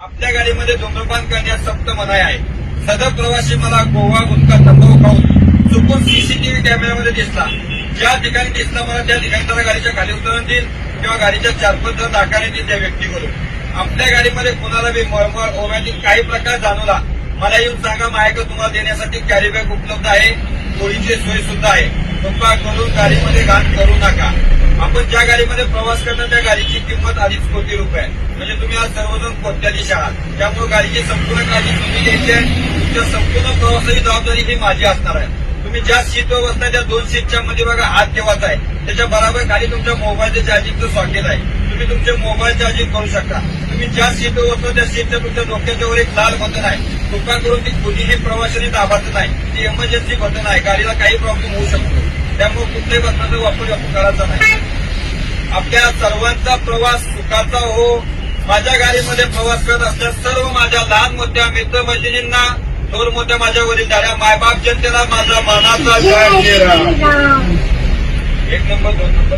आपल्या गाडीमध्ये धूम्रपान करण्यास सक्त मनाई आहे. सदर प्रवासी मला गोवा गुटखा तंबाखू खाऊन चुकून सीसीटीव्ही कॅमेऱ्यामध्ये दिसला. ज्या ठिकाणी दिसला मला त्या ठिकाणी त्याला गाडीच्या खाली उतरून देईल किंवा गाडीच्या चार पाच जण दाखाने देईल त्या व्यक्तीकडून. आपल्या गाडीमध्ये कुणाला बी मळमळ ओव्यातील काही प्रकार जाणवला मला येऊन सांगा मायक तुम्हाला देण्यासाठी कॅरी बॅग उपलब्ध आहे गोळीची सोय सुद्धा आहे. कृपा करून गाडीमध्ये घाण करू नका. आपण ज्या गाडीमध्ये प्रवास करणार त्या गाडीची किंमत अडीच कोटी रुपये आहे. म्हणजे तुम्ही आज सर्वजण कोट्याधीश आहात त्यामुळे गाडीची संपूर्ण काळजी तुम्ही घ्यायची आहे. तुमच्या संपूर्ण प्रवासाची जबाबदारी ही माझी असणार आहे. तुम्ही ज्या सीटवर बसता त्या दोन सीटच्या मध्ये बघा हात ठेवायचा आहे. त्याच्या बरोबर खाली तुमच्या मोबाईलचं चार्जिंगचं सॉकेट आहे. तुम्ही तुमचे मोबाईल चार्जिंग करू शकता. तुम्ही ज्या सीटवर बसतो त्या सीटच्या तुमच्या डोक्याच्या वर एक लाल बटन आहे. कृपा करून ती कुठेही प्रवाशांनी दाबायचं नाही. ती इमर्जन्सी बटन आहे. गाडीला काही प्रॉब्लेम होऊ शकतो. त्यामुळे कुठल्याही बटनाचा वापर आपण करायचा नाही आपल्या सर्वांचा प्रवास सुखाचा हो माझ्या गाडीमध्ये प्रवास करत असल्या सर्व माझ्या लहान मोठ्या मित्रमैत्रिणींना थोर मोठ्या माझ्या वडीलधाऱ्या मायबाप जनतेला माझा मानाचा. एक नंबर दोन नंबर.